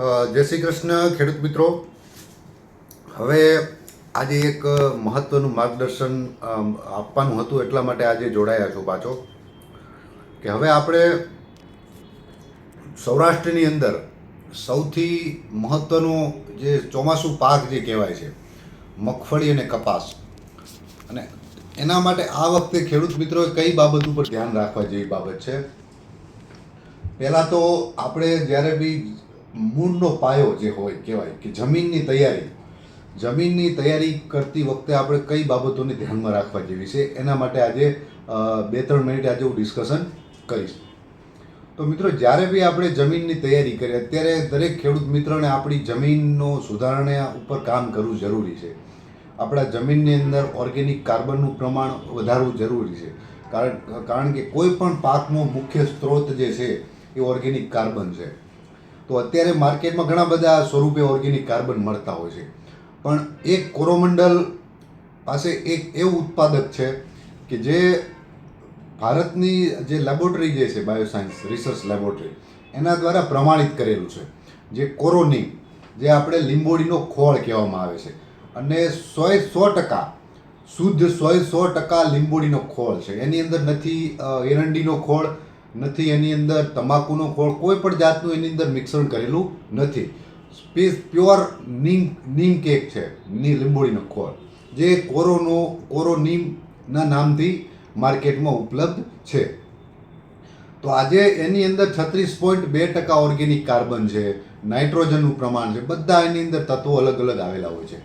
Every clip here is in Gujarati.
જય શ્રી કૃષ્ણ, ખેડૂત મિત્રો. હવે આજે એક મહત્વનું માર્ગદર્શન આપવાનું હતું એટલા માટે આજે જોડાયા છો પાછો. કે હવે આપણે સૌરાષ્ટ્રની અંદર સૌથી મહત્વનો જે ચોમાસું પાક જે કહેવાય છે, મગફળી અને કપાસ. અને એના માટે આ વખતે ખેડૂત મિત્રો કઈ બાબત ઉપર ધ્યાન રાખવા જેવી બાબત છે? પહેલાં તો આપણે જ્યારે બી મૂળનો પાયો જે હોય કહેવાય કે જમીનની તૈયારી. જમીનની તૈયારી કરતી વખતે આપણે કઈ બાબતોને ધ્યાનમાં રાખવા જેવી છે? એના માટે આજે બે ત્રણ મિનિટ આજે હું ડિસ્કશન કરીશ. તો મિત્રો, જ્યારે બી આપણે જમીનની તૈયારી કરીએ, અત્યારે દરેક ખેડૂત મિત્રને આપણી જમીનનો સુધારણા ઉપર કામ કરવું જરૂરી છે. આપણા જમીનની અંદર ઓર્ગેનિક કાર્બનનું પ્રમાણ વધારવું જરૂરી છે. કારણ કારણ કે કોઈ પણ પાકનો મુખ્ય સ્ત્રોત જે છે, એ ઓર્ગેનિક કાર્બન છે. તો અત્યારે માર્કેટમાં ઘણા બધા સ્વરૂપે ઓર્ગેનિક કાર્બન મળતા હોય છે. પણ એક કોરોમંડલ પાસે એક એવું ઉત્પાદક છે કે જે ભારતની જે લેબોરેટરી જે છે બાયોસાયન્સ રિસર્ચ લેબોરેટરી એના દ્વારા પ્રમાણિત કરેલું છે. જે કોરોની, જે આપણે લીંબોડીનો ખોળ કહેવામાં આવે છે. અને સોએ સો ટકા, શુદ્ધ સોએ સો ટકા લીંબોડીનો ખોળ છે. એની અંદર નથી એરંડીનો ખોળ નથી, એની અંદર તમાકુનો ખોળ કોઈ પણ જાતનું એની અંદર મિશ્રણ કરેલું નથી. Space pure neem neem cake છે, ની લીંબોડીનો ખોળ. જે કોરોનો, કોરો નીમના નામથી માર્કેટમાં ઉપલબ્ધ છે. તો આજે એની અંદર છત્રીસ પોઈન્ટ બે ટકા ઓર્ગેનિક કાર્બન છે નાઇટ્રોજનનું પ્રમાણ છે, બધા એની અંદર તત્વો અલગ અલગ આવેલા હોય છે.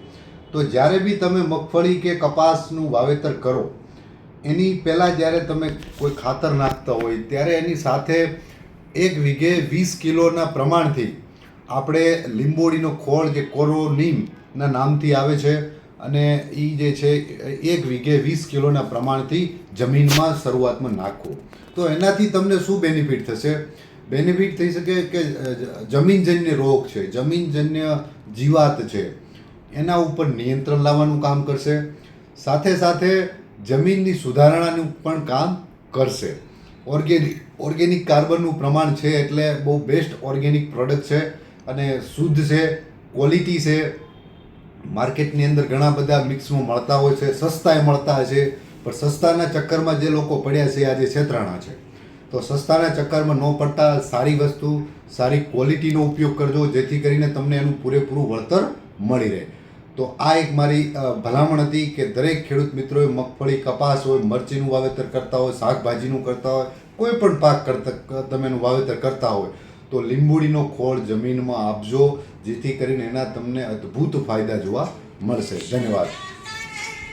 તો જ્યારે બી તમે મગફળી કે કપાસનું વાવેતર કરો એની પહેલાં જ્યારે તમે કોઈ ખાતર નાખતા હોય, ત્યારે એની સાથે એક વીઘે વીસ કિલોના પ્રમાણથી આપણે લીંબોડીનો ખોળ જે કોરોનીમના નામથી આવે છે અને એ જે છે, એક વીઘે વીસ કિલોના પ્રમાણથી જમીનમાં શરૂઆતમાં નાખવું. તો એનાથી તમને શું બેનિફિટ થશે? બેનિફિટ થઈ શકે કે જમીનજન્ય રોગ છે, જમીનજન્ય જીવાત છે, એના ઉપર નિયંત્રણ લાવવાનું કામ કરશે. સાથે સાથે જમીનની સુધારણાનું પણ કામ કરશે. ઓર્ગેનિક ઓર્ગેનિક કાર્બનનું પ્રમાણ છે એટલે બહુ બેસ્ટ ઓર્ગેનિક પ્રોડક્ટ છે અને શુદ્ધ છે ક્વોલિટી છે. માર્કેટની અંદર ઘણા બધા મિક્સમાં મળતા હોય છે, સસ્તાએ મળતા હશે, પણ સસ્તાના ચક્કરમાં જે લોકો પડ્યા છે, આજે છેતરાણા છે. તો સસ્તાના ચક્કરમાં ન પડતા સારી વસ્તુ, સારી ક્વોલિટીનો ઉપયોગ કરજો, જેથી કરીને તમને એનું પૂરેપૂરું વળતર મળી રહે. તો આ એક મારી ભલામણ હતી કે દરેક ખેડૂત મિત્રોએ મગફળી, કપાસ હોય, મરચીનું વાવેતર કરતા હોય, શાકભાજીનું કરતા હોય, કોઈ પણ પાક કરતા તમે એનું વાવેતર કરતા હોય, તો લીંબુડીનો ખોળ જમીનમાં આપજો, જેથી કરીને એના તમને અદ્ભુત ફાયદા જોવા મળશે. ધન્યવાદ.